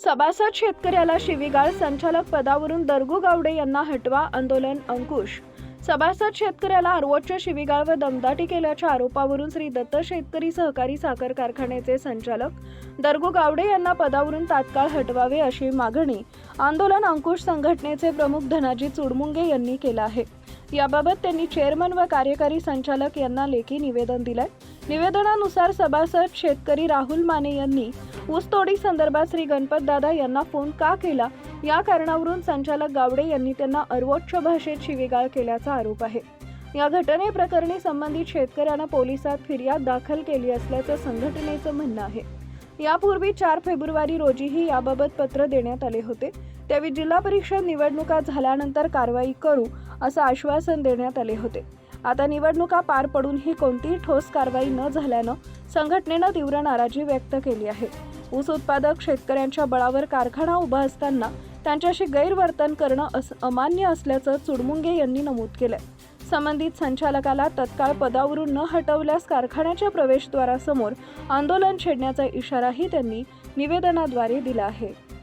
सभासद शेतकऱ्याला शिवीगाळ संचालक पदावरून दरगू गावडे यांना हटवा आंदोलन अंकुश. सभासद शेतकऱ्याला सर्वोच्च शिवीगाळ व दमदाटी केल्याच्या आरोपावरून श्री दत्त शेतकरी सहकारी साखर कारखान्याचे संचालक दरगू गावडे यांना पदावरून तात्काळ हटवावे अशी मागणी आंदोलन अंकुश संघटनेचे प्रमुख धनाजी चुडमुंगे यांनी केलं आहे. याबाबत त्यांनी चेअरमन व कार्यकारी संचालक यांना लेखी निवेदन दिलंय. निवेदनानुसार सभासद शेतकरी राहुल माने यांनी ऊसतोडी संदर्भात श्री गणपतदादा यांना फोन का केला? या कारणावरून संचालक गावडे यांनी त्यांना अर्वोच्च भाषेत शिवीगाळ केल्याचा आरोप आहे. या घटनेप्रकरणी संबंधित शेतकऱ्यांना पोलिसात फिर्याद दाखल केली असल्याचं संघटनेचं म्हणणं आहे. यापूर्वी चार फेब्रुवारी रोजीही याबाबत पत्र देण्यात आले होते. त्यावेळी जिल्हा परिषद निवडणुका झाल्यानंतर कारवाई करू असं आश्वासन देण्यात आले होते. आता निवडणुका पार पडूनही कोणतीही ठोस कारवाई न झाल्यानं संघटनेनं तीव्र नाराजी व्यक्त केली आहे. ऊस उत्पादक शेतकऱ्यांच्या बळावर कारखाना उभा असताना त्यांच्याशी गैरवर्तन करणं अस अमान्य असल्याचं चुडमुंगे यांनी नमूद केलंय. संबंधित संचालकाला तत्काळ पदावरून न हटवल्यास कारखान्याच्या प्रवेशद्वारासमोर आंदोलन छेडण्याचा इशाराही त्यांनी निवेदनाद्वारे दिला आहे.